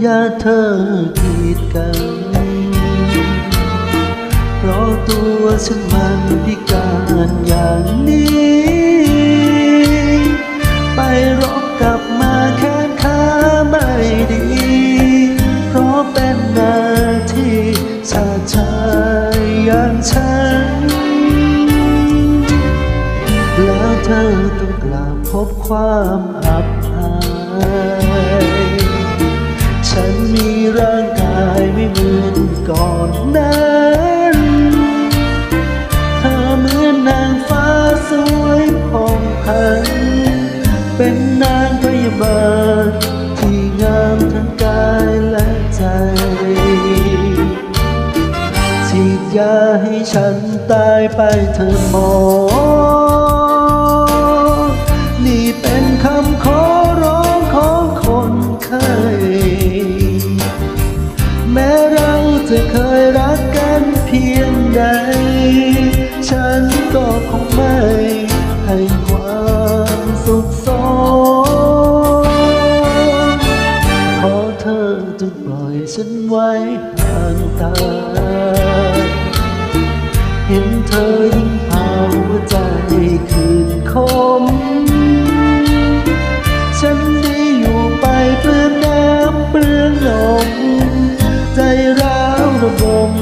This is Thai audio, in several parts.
อย่าเธอคิดกัน เพราะตัวฉันมันพิการอย่างนี้ ไปรบกลับมาแค้นขาไม่ดี เพราะเป็นหน้าที่ชาชายอย่างฉัน แล้วเธอต้องกลับพบความอับ นั้นเธอเหมือนนางฟ้าสวยผ่องพัน เป็นนางพยาบาลที่งามทั้งกายและใจฉีดยาให้ฉันตายไปเธอหมอ นี่เป็นคำขอร้องของคนไข้แม้เราจะเคย คงไม่ให้ความสุขสมขอเธอจงปล่อยฉันไว้ห่างตา เห็นเธอยิ่งพาหัวใจคืนคม ฉันได้อยู่ไปเปลืองน้ำเปลืองนมใจร้าวระบม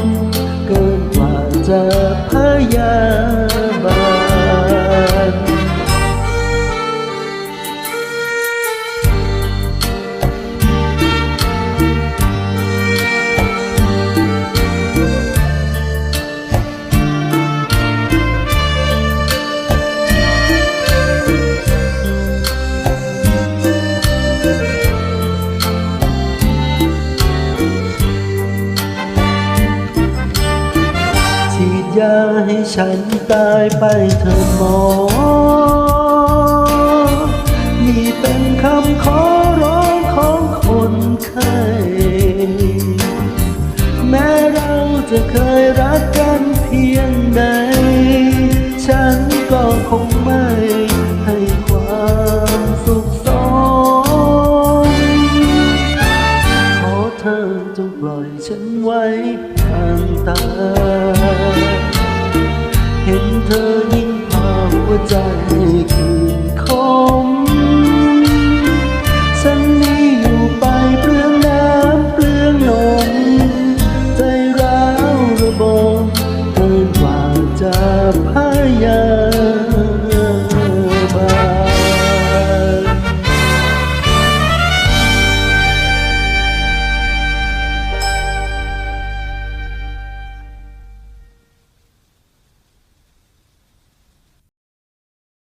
เกินกว่าจะ ฉีดยาให้ฉันตายไปเถิดหมอ นี่เป็นคำขอร้องของคนไข้แม้เราจะเคยรักกันเพียงใด ฉันก็คงไม่ให้ความสุขสมขอเธอจงปล่อยฉันไว้ห่างตา